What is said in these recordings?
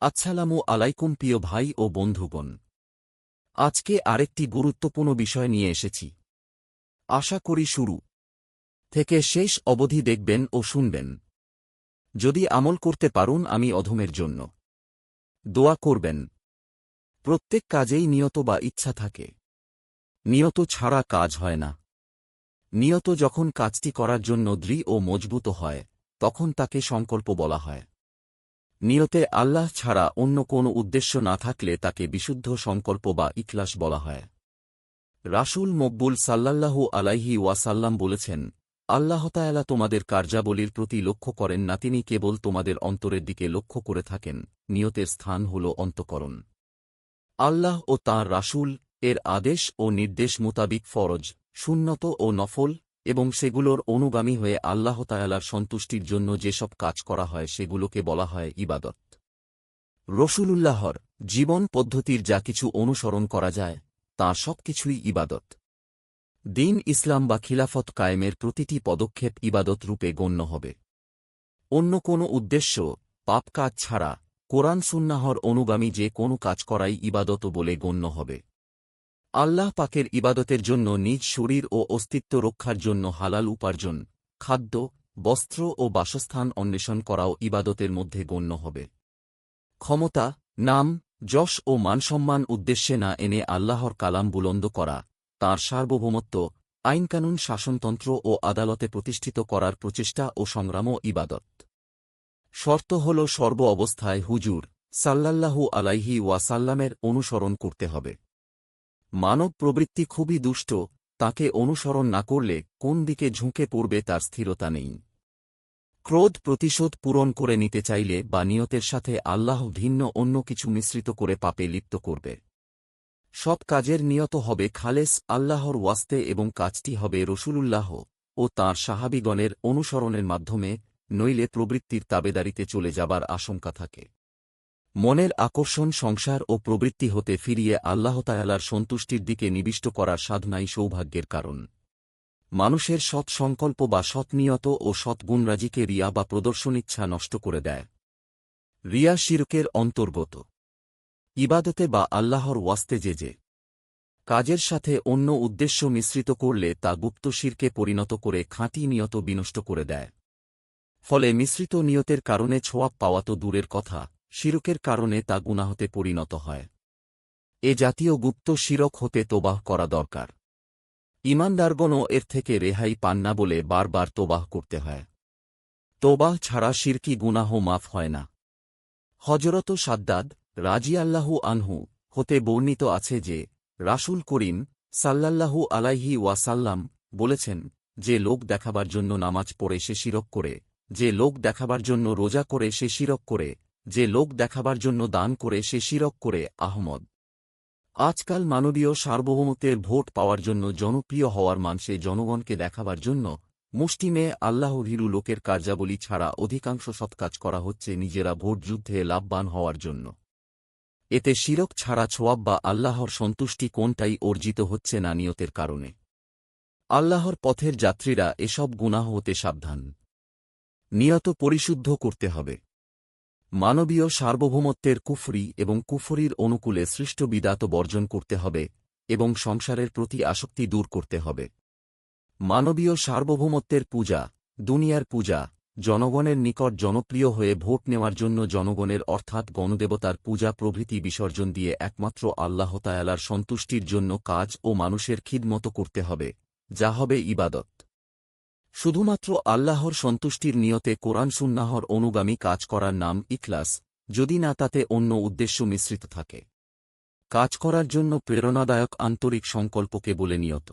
আসসালামু আলাইকুম প্রিয় ভাই ও বন্ধুগণ। আজকে আরেকটি গুরুত্বপূর্ণ বিষয় নিয়ে এসেছি। আশা করি শুরু থেকে শেষ অবধি দেখবেন ও শুনবেন। যদি আমল করতে পারুন আমি অধমের জন্য। দোয়া করবেন। প্রত্যেক কাজেই নিয়ত বা ইচ্ছা থাকে। নিয়ত ছাড়া কাজ হয় না। নিয়ত যখন কাজটি করার জন্য দৃঢ় ও মজবুত হয়, তখন তাকে সংকল্প বলা হয়। নিয়তে আল্লাহ ছাড়া অন্য কোনো উদ্দেশ্য না থাকলে তাকে বিশুদ্ধ সংকল্প বা ইখলাস বলা হয়। রাসূল মকবুল সাল্লাল্লাহু আলাইহি ওয়াসাল্লাম বলেছেন আল্লাহতায়ালা তোমাদের কার্যাবলীর প্রতি লক্ষ্য করেন না, তিনি কেবল তোমাদের অন্তরের দিকে লক্ষ্য করে থাকেন, নিয়তের স্থান হল অন্তকরণ। আল্লাহ ও তাঁর রাসূল, এর আদেশ ও নির্দেশ মোতাবিক ফরজ, সুন্নত ও নফল এবং সেগুলোর অনুগামী হয়ে আল্লাহ তায়ালার সন্তুষ্টির জন্য যেসব কাজ করা হয় সেগুলোকে বলা হয় ইবাদত। রসুলুল্লাহর জীবন পদ্ধতির যা কিছু অনুসরণ করা যায়, তা সব কিছুই ইবাদত। দিন ইসলাম বা খিলাফত কায়েমের প্রতিটি পদক্ষেপ ইবাদত রূপে গণ্য হবে। অন্য কোনো উদ্দেশ্য, পাপ কাজ ছাড়া কোরআন সুন্নাহর অনুগামী যে কোনো কাজ করাই ইবাদত বলে গণ্য হবে। আল্লাহ পাকের ইবাদতের জন্য নিজ শরীর ও অস্তিত্ব রক্ষার জন্য হালাল উপার্জন, খাদ্য, বস্ত্র ও বাসস্থান অন্বেষণ করাও ইবাদতের মধ্যে গণ্য হবে। ক্ষমতা, নাম, যশ ও মানসম্মান উদ্দেশ্যে না এনে আল্লাহর কালাম বুলন্দ করা, তাঁর সার্বভৌমত্ব, আইনকানুন শাসনতন্ত্র ও আদালতে প্রতিষ্ঠিত করার প্রচেষ্টা ও সংগ্রামও ইবাদত। শর্ত হল সর্ব অবস্থায় হুজুর সাল্লাল্লাহু আলাইহি ওয়াসাল্লামের অনুসরণ করতে হবে। মানব প্রবৃত্তি খুবই দুষ্ট, তাকে অনুসরণ না করলে কোন দিকে ঝুঁকে পড়বে তার স্থিরতা নেই। ক্রোধ প্রতিশোধ পূরণ করে নিতে চাইলে বা নিয়তের সাথে আল্লাহ ভিন্ন অন্য কিছু মিশ্রিত করে পাপে লিপ্ত করবে। সব কাজের নিয়ত হবে খালেস, আল্লাহর ওয়াস্তে এবং কাজটি হবে রসুলুল্লাহ ও তাঁর সাহাবিগণের অনুসরণের মাধ্যমে, নইলে প্রবৃত্তির তাবেদারিতে চলে যাবার আশঙ্কা থাকে। মনের আকর্ষণ সংসার ও প্রবৃত্তি হতে ফিরিয়ে আল্লাহতায়ালার সন্তুষ্টির দিকে নিবিষ্ট করার সাধনাই সৌভাগ্যের কারণ। মানুষের সৎ সংকল্প বা সৎনিয়ত ও সৎগুণরাজিকে রিয়া বা প্রদর্শনীচ্ছা নষ্ট করে দেয়। রিয়া শিরকের অন্তর্গত। ইবাদতে বা আল্লাহর ওয়াস্তে যে যে। কাজের সাথে অন্য উদ্দেশ্য মিশ্রিত করলে তা গুপ্ত শিরকে পরিণত করে খাঁটি নিয়ত বিনষ্ট করে দেয়। ফলে মিশ্রিত নিয়তের কারণে ছোয়াব পাওয়া তো দূরের কথা। শিরকের কারণে তা গুনাহতে পরিণত হয়। এ জাতীয় গুপ্ত শিরক হতে তোবাহ করা দরকার। ইমানদারগণও এর থেকে রেহাই পান না বলে বারবার তোবাহ করতে হয়। তোবাহ ছাড়া শিরকি গুনাহ মাফ হয় না। হজরত সাদ্দাদ রাজিয়াল্লাহু আনহু হতে বর্ণিত আছে যে, রাসুল করিম সাল্লাল্লাহু আলাইহি ওয়াসাল্লাম বলেছেন যে লোক দেখাবার জন্য নামাজ পড়ে সে শিরক করে, যে লোক দেখাবার জন্য রোজা করে সে শিরক করে যে লোক দেখাবার জন্য দান করে সে শিরক করে আহমদ। আজকাল মানবীয় সার্বভৌমত্বের ভোট পাওয়ার জন্য জনপ্রিয় হওয়ার মানসে জনগণকে দেখাবার জন্য মুষ্টিমে আল্লাহভীরু লোকের কার্যাবলী ছাড়া অধিকাংশ সৎকাজ করা হচ্ছে নিজেরা ভোট যুদ্ধে লাভবান হওয়ার জন্য। এতে শিরক ছাড়া ছোয়াব বা আল্লাহর সন্তুষ্টি কোনটাই অর্জিত হচ্ছে না নিয়তের কারণে। আল্লাহর পথের যাত্রীরা এসব গুনাহ হতে সাবধান। নিয়ত পরিশুদ্ধ করতে হবে। মানবীয় সার্বভৌমত্বের কুফরি এবং কুফরির অনুকূলে সৃষ্ট বিদাত বর্জন করতে হবে এবং সংসারের প্রতি আসক্তি দূর করতে হবে। মানবীয় সার্বভৌমত্বের পূজা, দুনিয়ার পূজা, জনগণের নিকট জনপ্রিয় হয়ে ভোট নেওয়ার জন্য জনগণের অর্থাৎ গণদেবতার পূজা প্রভৃতি বিসর্জন দিয়ে একমাত্র আল্লাহতায়ালার সন্তুষ্টির জন্য কাজ ও মানুষের খিদমত করতে হবে, যা হবে ইবাদত। শুধুমাত্র আল্লাহর সন্তুষ্টির নিয়তে কোরআন সুন্নাহর অনুগামী কাজ করার নাম ইখলাস, যদি না তাতে অন্য উদ্দেশ্য মিশ্রিত থাকে। কাজ করার জন্য প্রেরণাদায়ক আন্তরিক সংকল্পকে বলে নিয়ত।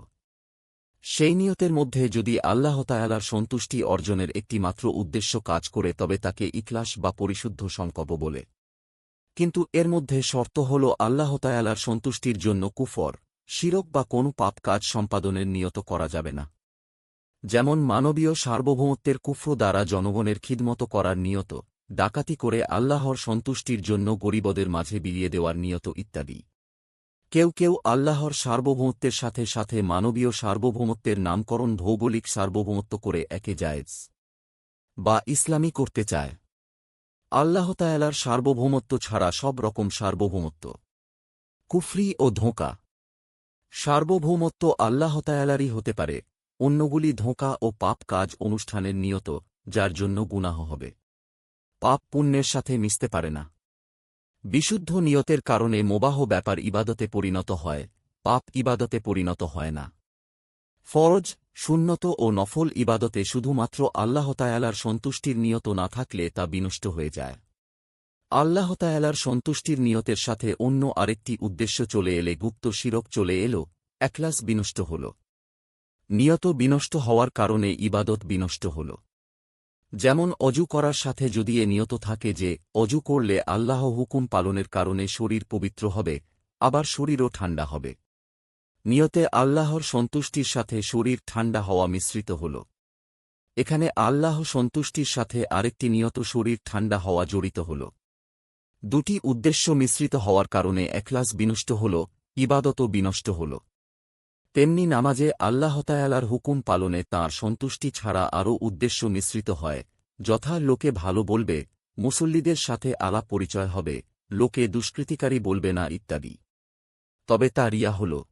সেই নিয়তের মধ্যে যদি আল্লাহ আল্লাহতায়ালার সন্তুষ্টি অর্জনের একটি মাত্র উদ্দেশ্য কাজ করে, তবে তাকে ইখলাস বা পরিশুদ্ধ সংকল্প বলে। কিন্তু এর মধ্যে শর্ত হল আল্লাহতায়ালার সন্তুষ্টির জন্য কুফর, শিরক বা কোনো পাপ কাজ সম্পাদনের নিয়ত করা যাবে না। যেমন মানবীয় সার্বভৌমত্বের কুফর দ্বারা জনগণের খিদমত করার নিয়ত, ডাকাতি করে আল্লাহর সন্তুষ্টির জন্য গরিবদের মাঝে বিলিয়ে দেওয়ার নিয়ত ইত্যাদি। কেউ কেউ আল্লাহর সার্বভৌমত্বের সাথে সাথে মানবীয় সার্বভৌমত্বের নামকরণ ভৌগোলিক সার্বভৌমত্ব করে একে জায়েজ বা ইসলামী করতে চায়। আল্লাহতায়ালার সার্বভৌমত্ব ছাড়া সব রকম সার্বভৌমত্ব। কুফরি ও ধোঁকা। সার্বভৌমত্ব আল্লাহতায়ালারই হতে পারে। অন্যগুলি ধোঁকা ও পাপ কাজ অনুষ্ঠানের নিয়ত, যার জন্য গুনাহ হবে। পাপ পুণ্যের সাথে মিশতে পারে না। বিশুদ্ধ নিয়তের কারণে মোবাহ ব্যাপার ইবাদতে পরিণত হয়, পাপ ইবাদতে পরিণত হয় না। ফরজ, সুন্নত ও নফল ইবাদতে শুধুমাত্র আল্লাহতায়ালার সন্তুষ্টির নিয়ত না থাকলে তা বিনষ্ট হয়ে যায়। আল্লাহতায়ালার সন্তুষ্টির নিয়তের সাথে অন্য আরেকটি উদ্দেশ্য চলে এলে গুপ্ত শিরক চলে এল, একলাস বিনষ্ট হল। নিয়ত বিনষ্ট হওয়ার কারণে ইবাদত বিনষ্ট হল। যেমন অজু করার সাথে যদি এ নিয়ত থাকে যে, অজু করলে আল্লাহ হুকুম পালনের কারণে শরীর পবিত্র হবে, আবার শরীরও ঠান্ডা হবে। নিয়তে আল্লাহর সন্তুষ্টির সাথে শরীর ঠান্ডা হওয়া মিশ্রিত হল। এখানে আল্লাহ সন্তুষ্টির সাথে আরেকটি নিয়ত শরীর ঠান্ডা হওয়া জড়িত হল। দুটি উদ্দেশ্য মিশ্রিত হওয়ার কারণে একলাস বিনষ্ট হল, ইবাদতও বিনষ্ট হল। তেমনি নামাজে আল্লাহতায়ালার হুকুম পালনে তাঁর সন্তুষ্টি ছাড়া আরও উদ্দেশ্য মিশ্রিত হয়। যথা লোকে ভালো বলবে, মুসল্লিদের সাথে আলাপ পরিচয় হবে, লোকে দুষ্কৃতিকারী বলবে না ইত্যাদি। তবে তা রিয়া হল।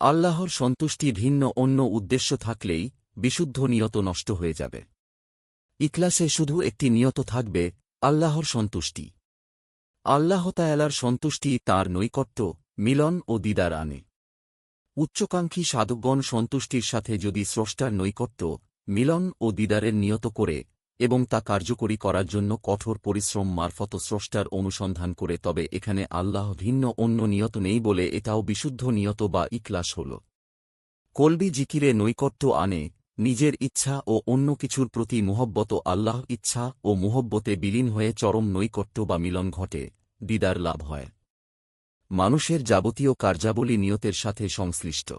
আল্লাহর সন্তুষ্টি ভিন্ন অন্য উদ্দেশ্য থাকলেই বিশুদ্ধ নিয়ত নষ্ট হয়ে যাবে। ইকলাসে শুধু একটি নিয়ত থাকবে, আল্লাহর সন্তুষ্টি। আল্লাহতায়ালার সন্তুষ্টি তার নৈকট্য, মিলন ও দিদার আনে। উচ্চকাঙ্ক্ষী সাধকগণ সন্তুষ্টির সাথে যদি স্রষ্টার নৈকট্য, মিলন ও দিদারের নিয়ত করে এবং তা কার্যকরী করার জন্য কঠোর পরিশ্রম মারফত স্রষ্টার অনুসন্ধান করে, তবে এখানে আল্লাহ ভিন্ন অন্য নিয়ত নেই বলে এটাও বিশুদ্ধ নিয়ত বা ইকলাস হল। কলবি জিকিরে নৈকট্য আনে, নিজের ইচ্ছা ও অন্য কিছুর প্রতি মুহব্বত আল্লাহ ইচ্ছা ও মুহব্বতে বিলীন হয়ে চরম নৈকট্য বা মিলন ঘটে, দিদার লাভ হয়। মানুষের যাবতীয় কার্যাবলী নিয়তের সাথে সংশ্লিষ্ট।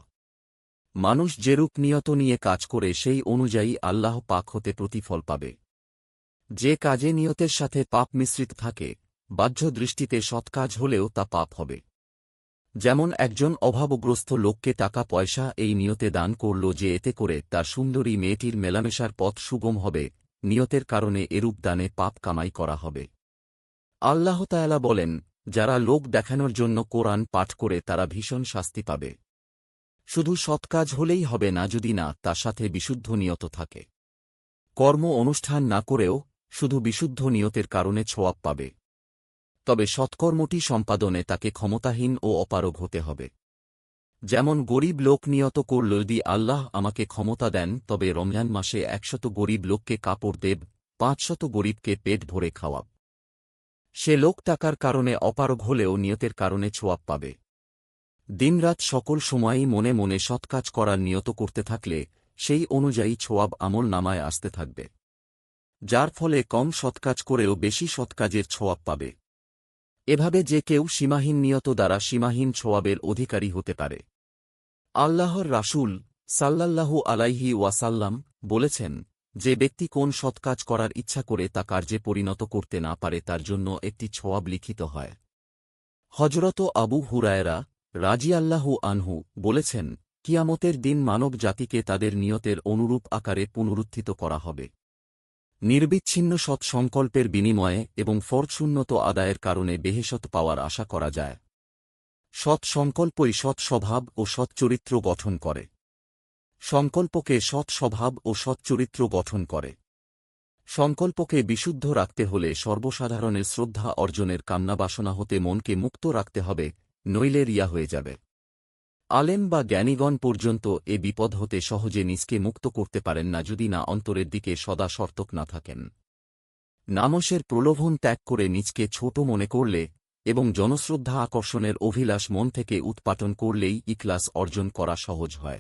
মানুষ যেরূপ নিয়ত নিয়ে কাজ করে, সেই অনুযায়ী আল্লাহ পাক হতে প্রতিফল পাবে। যে কাজে নিয়তের সাথে পাপ মিশ্রিত থাকে, বাহ্য দৃষ্টিতে সৎ কাজ হলেও তা পাপ হবে। যেমন একজন অভাবগ্রস্ত লোককে টাকা পয়সা এই নিয়তে দান করল যে এতে করে তার সুন্দরী মেয়েটির মেলামেশার পথ সুগম হবে, নিয়তের কারণে এরূপ দানে পাপ কামাই করা হবে। আল্লাহ আল্লাহতায়ালা বলেন যারা লোক দেখানোর জন্য কোরআন পাঠ করে তারা ভীষণ শাস্তি পাবে। শুধু সৎকাজ হলেই হবে না, যদি না, তার সাথে বিশুদ্ধ নিয়ত থাকে। কর্ম অনুষ্ঠান না করেও শুধু বিশুদ্ধ নিয়তের কারণে ছোয়াব পাবে। তবে সৎকর্মটি সম্পাদনে তাকে ক্ষমতাহীন ও অপারগ হতে হবে। যেমন গরিব লোক নিয়ত করল, যদি আল্লাহ আমাকে ক্ষমতা দেন, তবে রমজান মাসে একশত গরিব লোককে কাপড় দেব, পাঁচশত গরিবকে পেট ভরে খাওয়াব। সে লোক টাকার কারণে অপারগ হলেও নিয়তের কারণে ছোয়াব পাবে। দিনরাত সকল সময়ই মনে মনে সৎকাজ করার নিয়ত করতে থাকলে সেই অনুযায়ী ছোয়াব আমল নামায় আসতে থাকবে। যার ফলে কম সৎকাজ করেও বেশি সৎকাজের ছোয়াব পাবে। এভাবে যে কেউ সীমাহীন নিয়ত দ্বারা সীমাহীন ছোয়াবের অধিকারী হতে পারে। আল্লাহর রাসূল সাল্লাল্লাহু আলাইহি ওয়াসাল্লাম বলেছেন যে ব্যক্তি কোন সৎ কাজ করার ইচ্ছা করে তা কার্যে পরিণত করতে না পারে তার জন্য একটি ছোয়াব লিখিত হয়। হজরত আবু হুরায়রা রাজিয়াল্লাহু আনহু বলেছেন, কিয়ামতের দিন মানব জাতিকে তাদের নিয়তের অনুরূপ আকারে পুনরুত্থিত করা হবে। নির্বিচ্ছিন্ন সৎসংকল্পের বিনিময়ে এবং ফরশূন্যত আদায়ের কারণে বেহেশত পাওয়ার আশা করা যায়। সৎ সংকল্পই সৎ স্বভাব ও সৎ চরিত্র গঠন করে। সংকল্পকে সৎ স্বভাব ও সৎ চরিত্র গঠন করে। সংকল্পকে বিশুদ্ধ রাখতে হলে সর্বসাধারণের শ্রদ্ধা অর্জনের কামনাবাসনা হতে মনকে মুক্ত রাখতে হবে, নইলে রিয়া হয়ে যাবে। আলেম বা জ্ঞানীগণ পর্যন্ত এ বিপদ হতে সহজে নিজকে মুক্ত করতে পারেন না যদি না অন্তরের দিকে সদা সর্তক না থাকেন। নামসের প্রলোভন ত্যাগ করে নিজকে ছোট মনে করলে এবং জনশ্রদ্ধা আকর্ষণের অভিলাষ মন থেকে উৎপাটন করলেই ইকলাস অর্জন করা সহজ হয়।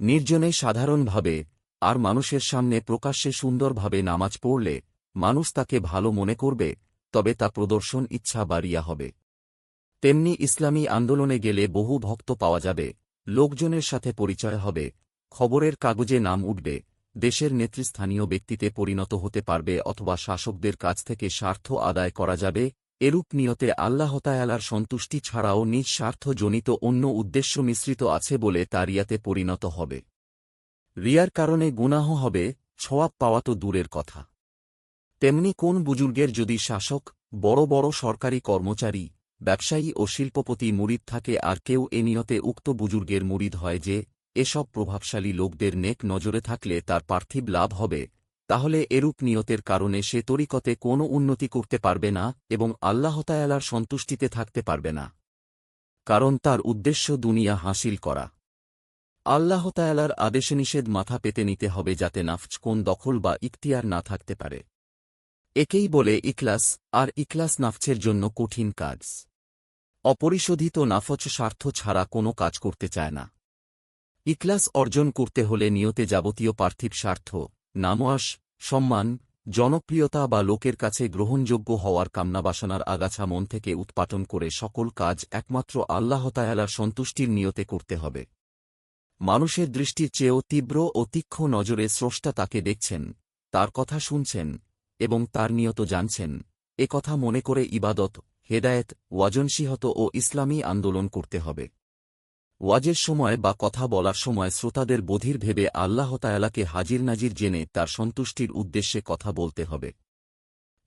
নির্জনে সাধারণভাবে, আর মানুষের সামনে প্রকাশ্যে সুন্দরভাবে নামাজ পড়লে, মানুষ তাকে ভালো মনে করবে, তবে তা প্রদর্শন ইচ্ছা বাড়িয়া হবে। তেমনি ইসলামী আন্দোলনে গেলে বহু ভক্ত পাওয়া যাবে, লোকজনের সাথে পরিচয় হবে, খবরের কাগজে নাম উঠবে, দেশের নেতৃস্থানীয় ব্যক্তিতে পরিণত হতে পারবে অথবা শাসকদের কাছ থেকে স্বার্থ আদায় করা যাবে এরূপ নিয়তে আল্লাহতায়ালার সন্তুষ্টি ছাড়াও নিজ স্বার্থজনিত অন্য উদ্দেশ্য মিশ্রিত আছে বলে তা রিয়াতে পরিণত হবে। রিয়ার কারণে গুনাহ হবে ছোয়াব পাওয়া তো দূরের কথা। তেমনি কোন বুজুর্গের যদি শাসক, বড় বড় সরকারি কর্মচারী, ব্যবসায়ী ও শিল্পপতি মুরিদ থাকে আর কেউ এ নিয়তে উক্ত বুজুর্গের মুরিদ হয় যে, এসব প্রভাবশালী লোকদের নেক নজরে থাকলে তার পার্থিব লাভ হবে তাহলে এরূপ নিয়তের কারণে সে তরিকতে কোনো উন্নতি করতে পারবে না এবং আল্লাহতায়ালার সন্তুষ্টিতে থাকতে পারবে না। কারণ তার উদ্দেশ্য দুনিয়া হাসিল করা। আল্লাহতায়ালার আদেশে নিষেধ মাথা পেতে নিতে হবে যাতে নাফজ কোন দখল বা ইখতিয়ার না থাকতে পারে। একেই বলে ইকলাস আর ইকলাস নাফচের জন্য কঠিন কাজ। অপরিশোধিত নাফচ স্বার্থ ছাড়া কোনো কাজ করতে চায় না। ইকলাস অর্জন করতে হলে নিয়তে যাবতীয় পার্থিব স্বার্থ। নামোয়াস সম্মান, জনপ্রিয়তা বা লোকের কাছে গ্রহণযোগ্য হওয়ার কামনাবাসনার আগাছা মন থেকে উৎপাটন করে সকল কাজ একমাত্র আল্লাহতায়ালার সন্তুষ্টির নিয়তে করতে হবে। মানুষের দৃষ্টির চেয়েও তীব্র ও তীক্ষ্ণ নজরে স্রষ্টা তাকে দেখছেন, তার কথা শুনছেন এবং তার নিয়ত জানছেন। এ কথা মনে করে ইবাদত, হেদায়েত, ওয়াজনসিহত ও ইসলামী আন্দোলন করতে হবে। ওয়াজের সময় বা কথা বলার সময় শ্রোতাদের বধির ভেবে আল্লাহ তায়ালাকে হাজির নাজির জেনে তার সন্তুষ্টির উদ্দেশ্যে কথা বলতে হবে।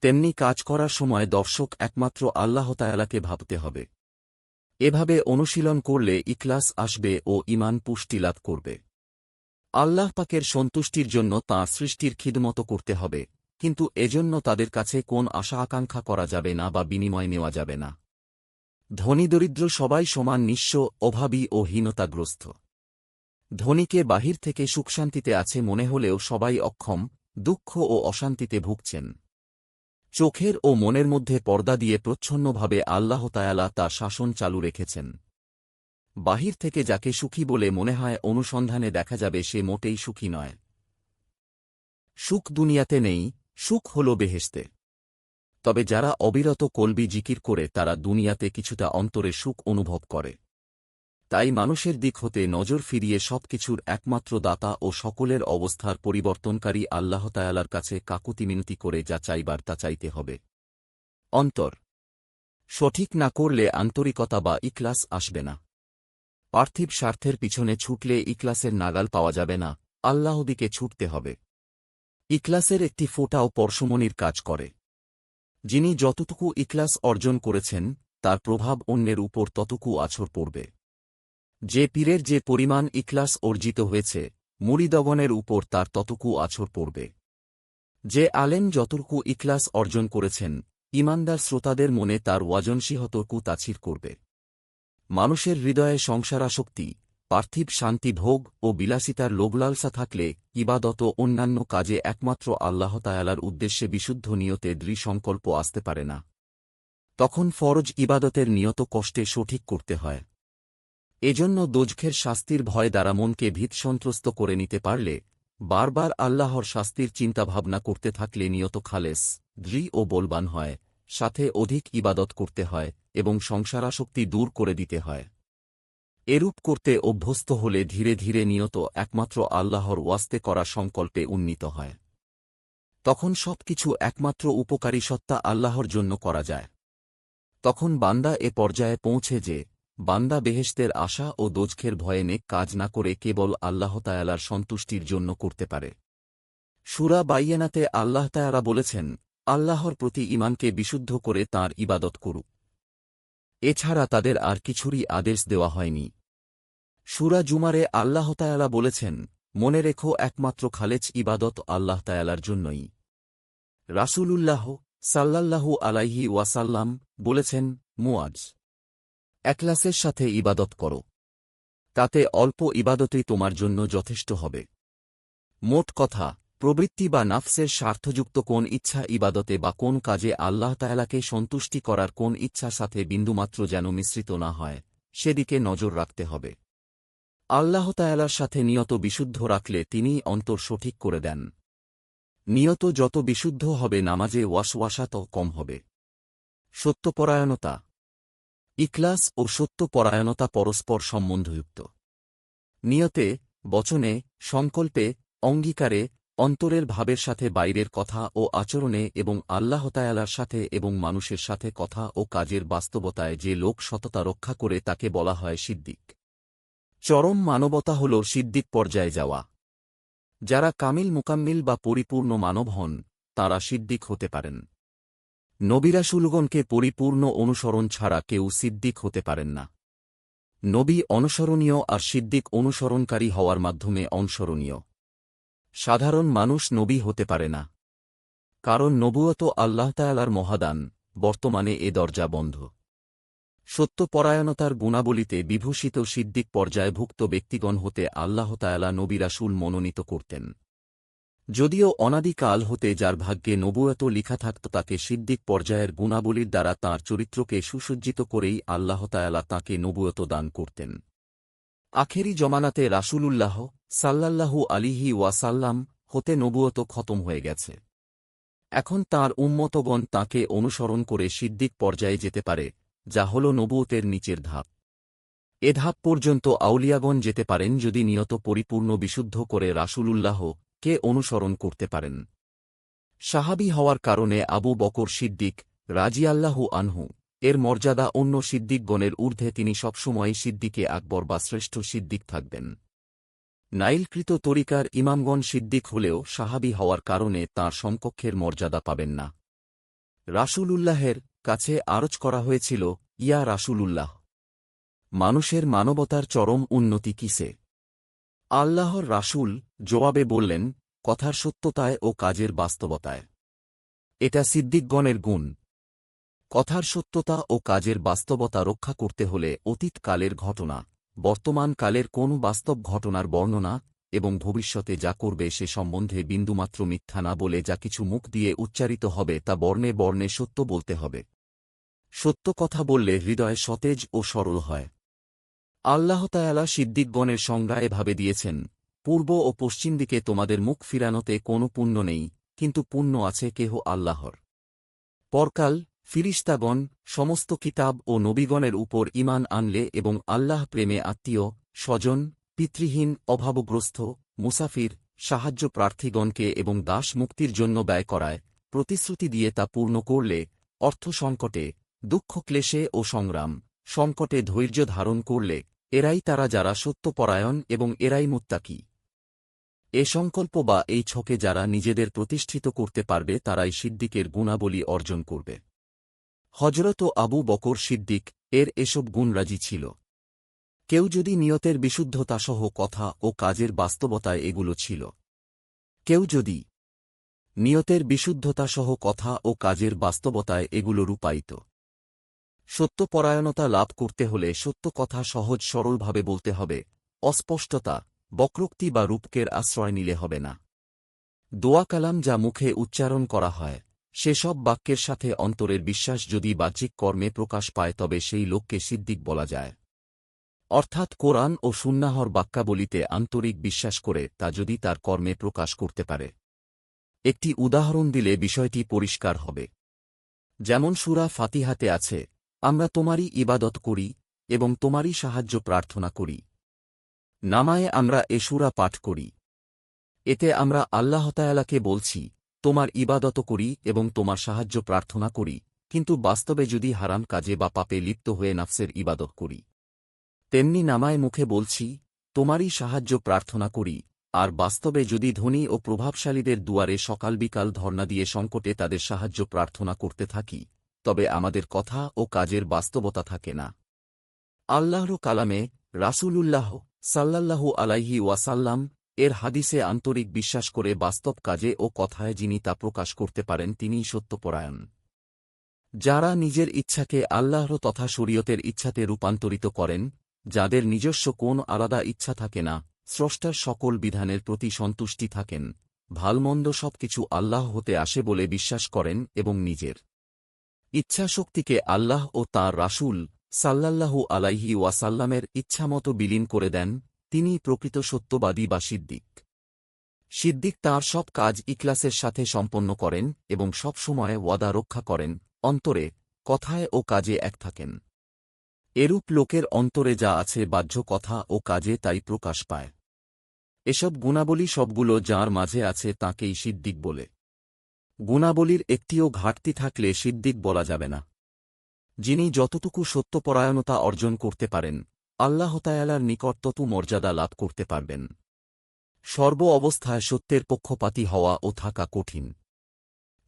তেমনি কাজ করার সময় দর্শক একমাত্র আল্লাহ তায়ালাকে ভাবতে হবে। এভাবে অনুশীলন করলে ইকলাস আসবে ও ইমান পুষ্টি লাভ করবে। আল্লাহ পাকের সন্তুষ্টির জন্য তাঁর সৃষ্টির খিদমত করতে হবে, কিন্তু এজন্য তাদের কাছে কোন আশা আকাঙ্ক্ষা করা যাবে না বা বিনিময় নেওয়া যাবে না। ধনী দরিদ্র সবাই সমান নিঃস্ব, অভাবী ও হীনতাগ্রস্ত। ধনীকে বাহির থেকে সুখশান্তিতে আছে মনে হলেও সবাই অক্ষম, দুঃখ ও অশান্তিতে ভুগছেন। চোখের ও মনের মধ্যে পর্দা দিয়ে প্রচ্ছন্নভাবে আল্লাহ তায়ালা শাসন চালু রেখেছেন। বাহির থেকে যাকে সুখী বলে মনে হয়, অনুসন্ধানে দেখা যাবে সে মোটেই সুখী নয়। সুখ দুনিয়াতে নেই, সুখ হল বেহেস্তে তবে যারা অবিরত কলবি জিকির করে তারা দুনিয়াতে কিছুটা অন্তরে সুখ অনুভব করে। তাই মানুষের দিক হতে নজর ফিরিয়ে সবকিছুর একমাত্র দাতা ও সকলের অবস্থার পরিবর্তনকারী আল্লাহ তায়ালার কাছে কাকুতি মিনতি করে যা চাইবার তা চাইতে হবে। অন্তর। সঠিক না করলে আন্তরিকতা বা ইকলাস আসবে না। পার্থিব স্বার্থের পিছনে ছুটলে ইকলাসের নাগাল পাওয়া যাবে না। আল্লাহদিকে ছুটতে হবে। ইকলাসের একটি ফোটাও পরশমনির কাজ করে। যিনি যতটুকু ইকলাস অর্জন করেছেন, তার প্রভাব অন্যের উপর ততটুকু আছর পড়বে। যে পীরের যে পরিমাণ ইকলাস অর্জিত হয়েছে মুড়িদগনের উপর তার ততটুকু আছর পড়বে। যে আলেম যতটুকু ইকলাস অর্জন করেছেন, ইমানদার শ্রোতাদের মনে তার ওয়াজনসিহতকু তাছির করবে। মানুষের হৃদয়ে সংসারাসক্তি পার্থিব শান্তি ভোগ ও বিলাসিতার লোভলালসা থাকলে ইবাদত অন্যান্য কাজে একমাত্র আল্লাহ তায়ালার উদ্দেশ্যে বিশুদ্ধ নিয়তে দৃঢ় সংকল্প আসতে পারে না। তখন ফরজ ইবাদতের নিয়ত কষ্টে সঠিক করতে হয়। এজন্য দোজখের শাস্তির ভয় দ্বারা মনকে ভীত সন্ত্রস্ত করে নিতে পারলে বারবার আল্লাহর শাস্তির চিন্তাভাবনা করতে থাকলে নিয়ত খালেস, দৃঢ় ও বলবান হয়, সাথে অধিক ইবাদত করতে হয় এবং সংসারাসক্তি দূর করে দিতে হয়। এরূপ করতে অভ্যস্ত হলে ধীরে ধীরে নিয়ত একমাত্র আল্লাহর ওয়াস্তে করা সংকল্পে উন্নীত হয়। তখন সবকিছু একমাত্র উপকারী সত্তা আল্লাহর জন্য করা যায়। তখন বান্দা এ পর্যায়ে পৌঁছে যে, বান্দা বেহেস্তের আশা ও দোজখের ভয়ে নেক কাজ না করে কেবল আল্লাহ তায়ালার সন্তুষ্টির জন্য করতে পারে। সুরা বাইয়েনাতে আল্লাহ তায়ারা বলেছেন, আল্লাহর প্রতি ইমানকে বিশুদ্ধ করে তার ইবাদত করুক। এছাড়া তাদের আর কিছুরই আদেশ দেওয়া হয়নি। সুরা জুমারে আল্লাহ তায়ালা বলেছেন, মনে রেখো একমাত্র খালেজ ইবাদত আল্লাহ তায়ালার জন্যই। রাসূলুল্লাহ সাল্লাল্লাহু আলাইহি ওয়াসাল্লাম বলেছেন মুয়াজ একলাসের সাথে ইবাদত করো। তাতে অল্প ইবাদতই তোমার জন্য যথেষ্ট হবে। মোট কথা, প্রবৃত্তি বা নাফসের স্বার্থযুক্ত কোন ইচ্ছা ইবাদতে বা কোন কাজে আল্লাহ তায়ালাকে সন্তুষ্টি করার কোন ইচ্ছার সাথে বিন্দুমাত্র যেন মিশ্রিত না হয়, সেদিকে নজর রাখতে হবে। আল্লাহ তায়ালার সাথে নিয়ত বিশুদ্ধ রাখলে তিনিই অন্তর সঠিক করে দেন। নিয়ত যত বিশুদ্ধ হবে নামাজে ওয়াসওয়াসা তো কম হবে। সত্যপরায়ণতা। ইকলাস ও সত্যপরায়ণতা পরস্পর সম্বন্ধযুক্ত। নিয়তে, বচনে, সংকল্পে, অঙ্গীকারে, অন্তরের ভাবের সাথে বাইরের কথা ও আচরণে এবং আল্লাহতায়ালার সাথে এবং মানুষের সাথে কথা ও কাজের বাস্তবতায় যে লোক সততা রক্ষা করে তাকে বলা হয় সিদ্দিক। চরম মানবতা হল সিদ্দিক পর্যায়ে যাওয়া। যারা কামিল মুকাম্মিল বা পরিপূর্ণ মানব হন, তাঁরা সিদ্দিক হতে পারেন। নবিরাসুলগণকে পরিপূর্ণ অনুসরণ ছাড়া কেউ সিদ্দিক হতে পারেন না। নবী অনুসরণীয় আর সিদ্দিক অনুসরণকারী হওয়ার মাধ্যমে অনুসরণীয়। সাধারণ মানুষ নবী হতে পারে না। কারণ নবুয়ত আল্লাহ তায়ালার মহাদান, বর্তমানে এ দরজা বন্ধ। সত্যপরায়ণতার গুণাবলিতে বিভূষিত সিদ্দিক পর্যায়ভুক্ত ব্যক্তিগণ হতে আল্লাহ তায়ালা নবিরাসুল মনোনীত করতেন। যদিও অনাদিকাল হতে যার ভাগ্যে নবুয়ত লিখা থাকত তাকে সিদ্দিক পর্যায়ের গুণাবলীর দ্বারা তাঁর চরিত্রকে সুসজ্জিত করেই আল্লাহ তায়ালা তাঁকে নবুয়ত দান করতেন। আখেরি জমানাতে রাসূলুল্লাহ সাল্লাল্লাহু আলিহি ওয়াসাল্লাম হতে নবুয়ত খতম হয়ে গেছে। এখন তাঁর উম্মতগণ তাঁকে অনুসরণ করে সিদ্দিক পর্যায়ে যেতে পারে। যা হল নবুয়তের নিচের ধাপ। এ ধাপ পর্যন্ত আউলিয়াগণ যেতে পারেন যদি নিয়ত পরিপূর্ণ বিশুদ্ধ করে রাসূলুল্লাহ কে অনুসরণ করতে পারেন। সাহাবি হওয়ার কারণে আবু বকর সিদ্দিক রাজিয়াল্লাহু আনহু এর মর্যাদা অন্য সিদ্দিকগণের ঊর্ধ্বে তিনি সবসময় সিদ্দিকে আকবর বা শ্রেষ্ঠ সিদ্দিক থাকবেন। নাইলকৃত তরিকার ইমামগণ সিদ্দিক হলেও সাহাবি হওয়ার কারণে তাঁর সমকক্ষের মর্যাদা পাবেন না। রাসূলুল্লাহের কাছে আরজ করা হয়েছিল, ইয়া রাসূলুল্লাহ। মানুষের মানবতার চরম উন্নতি কিসে আল্লাহর রাসূল জবাবে বললেন, কথার সত্যতায় ও কাজের বাস্তবতায়। এটা সিদ্দিকগণের গুণ। কথার সত্যতা ও কাজের বাস্তবতা রক্ষা করতে হলে অতীত কালের ঘটনা, বর্তমান কালের কোন বাস্তব ঘটনার বর্ণনা এবং ভবিষ্যতে যা করবে সে সম্বন্ধে বিন্দুমাত্র মিথ্যা না বলে যা কিছু মুখ দিয়ে উচ্চারিত হবে তা বর্ণে বর্ণে সত্য বলতে হবে। সত্য কথা বললে হৃদয় সতেজ ও সরল হয়। আল্লাহতায়ালা সিদ্দিকগণের সংজ্ঞা এভাবে দিয়েছেন, পূর্ব ও পশ্চিম দিকে তোমাদের মুখ ফিরানোতে কোনো পুণ্য নেই, কিন্তু পুণ্য আছে কেহ আল্লাহর। পরকাল, ফিরিস্তাগণ, সমস্ত কিতাব ও নবীগণের উপর ইমান আনলে এবং আল্লাহ প্রেমে আত্মীয়, স্বজন, পিতৃহীন, অভাবগ্রস্ত, মুসাফির সাহায্য প্রার্থীগণকে এবং দাস মুক্তির জন্য ব্যয় করায় প্রতিশ্রুতি দিয়ে তা পূর্ণ করলে অর্থ সংকটে দুঃখ, ক্লেশে ও সংগ্রাম, সংকটে ধৈর্য ধারণ করলে এরাই তারা যারা সত্যপরায়ণ এবং এরাই মুত্তাকি। এ সংকল্প বা এই ছকে যারা নিজেদের প্রতিষ্ঠিত করতে পারবে তারাই সিদ্দিকের গুণাবলী অর্জন করবে। হজরত আবু বকর সিদ্দিক এর এসব গুণরাজি ছিল। কেউ যদি নিয়তের বিশুদ্ধতাসহ কথা ও কাজের বাস্তবতায় এগুলো ছিল। কেউ যদি নিয়তের বিশুদ্ধতাসহ কথা ও কাজের বাস্তবতায় এগুলো রূপায়িত। সত্যপরায়ণতা লাভ করতে হলে সত্য কথা সহজ সরলভাবে বলতে হবে। অস্পষ্টতা, বক্রোক্তি বা রূপকের আশ্রয় নিলে হবে না। দোয়া কালাম যা মুখে উচ্চারণ করা হয়, সেসব বাক্যের সাথে অন্তরের বিশ্বাস যদি বাহ্যিক কর্মে প্রকাশ পায় তবে সেই লোককে সিদ্দিক বলা যায়। অর্থাৎ কোরআন ও সুন্নাহর বাক্যাবলিতে আন্তরিক বিশ্বাস করে তা যদি তার কর্মে প্রকাশ করতে পারে। একটি উদাহরণ দিলে বিষয়টি পরিষ্কার হবে। যেমন সুরা ফাতিহাতে আছে আমরা তোমারই ইবাদত করি এবং তোমারই সাহায্য প্রার্থনা করি। নামায়ে আমরা এসুরা পাঠ করি। এতে আমরা আল্লাহতায়ালাকে বলছি, তোমার ইবাদত করি এবং তোমার সাহায্য প্রার্থনা করি, কিন্তু বাস্তবে যদি হারাম কাজে বা পাপে লিপ্ত হয়ে নাফসের ইবাদত করি। তেমনি নামায় মুখে বলছি, তোমারই সাহায্য প্রার্থনা করি, আর বাস্তবে যদি ধনী ও প্রভাবশালীদের দুয়ারে সকাল বিকাল ধর্ণা দিয়ে সংকটে তাদের সাহায্য প্রার্থনা করতে থাকি। তবে আমাদের কথা ও কাজের বাস্তবতা থাকে না। আল্লাহর কালামে রাসূলুল্লাহ সাল্লাল্লাহু আলাইহি ওয়াসাল্লাম এর হাদিসে আন্তরিক বিশ্বাস করে বাস্তব কাজে ও কথায় যিনি তা প্রকাশ করতে পারেন তিনিই সত্যপরায়ণ। যারা নিজের ইচ্ছাকে আল্লাহর তথা শরীয়তের ইচ্ছাতে রূপান্তরিত করেন, যাদের নিজস্ব কোন আলাদা ইচ্ছা থাকে না, স্রষ্টার সকল বিধানের প্রতি সন্তুষ্টি থাকেন, ভালমন্দ সবকিছু আল্লাহ হতে আসে বলে বিশ্বাস করেন এবং নিজের ইচ্ছাশক্তিকে আল্লাহ ও তাঁর রাসূল সাল্লাল্লাহু আলাইহি ওয়াসাল্লামের ইচ্ছামতো বিলীন করে দেন, তিনি প্রকৃত সত্যবাদী বা সিদ্দিক। সিদ্দিক তাঁর সব কাজ ইকলাসের সাথে সম্পন্ন করেন এবং সব সময় ওয়াদা রক্ষা করেন, অন্তরে, কথায় ও কাজে এক থাকেন। এরূপ লোকের অন্তরে যা আছে বাহ্য কথা ও কাজে তাই প্রকাশ পায়। এসব গুণাবলী সবগুলো যার মাঝে আছে তাকেই সিদ্দিক বলে। গুণাবলীর একটিও ঘাটতি থাকলে সিদ্দিক বলা যাবে না। যিনি যতটুকু সত্যপরায়ণতা অর্জন করতে পারেন আল্লাহতায়ালার নিকট ততু মর্যাদা লাভ করতে পারবেন। সর্ব অবস্থায় সত্যের পক্ষপাতী হওয়া ও থাকা কঠিন।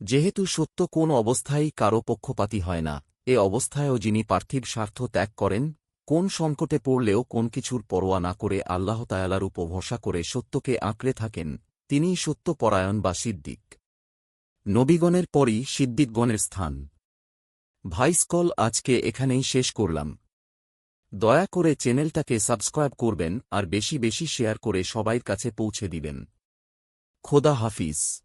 যেহেতু সত্য কোন অবস্থায় কারও পক্ষপাতী হয় না, এ অবস্থায়ও যিনি পার্থিব স্বার্থ ত্যাগ করেন, কোন সংকটে পড়লেও কোন কিছুর পরোয়া না করে আল্লাহ তায়ালার উপর ভরসা করে সত্যকে আঁকড়ে থাকেন, তিনিই সত্যপরায়ণ বা সিদ্দিক। নবীগণের পরই সিদ্দিকগণের স্থান। ভাইসকল আজকে এখানেই শেষ করলাম। দয়া করে চ্যানেলটাকে সাবস্ক্রাইব করবেন আর বেশি বেশি শেয়ার করে সবাইর কাছে পৌঁছে দিবেন। খোদা হাফিজ।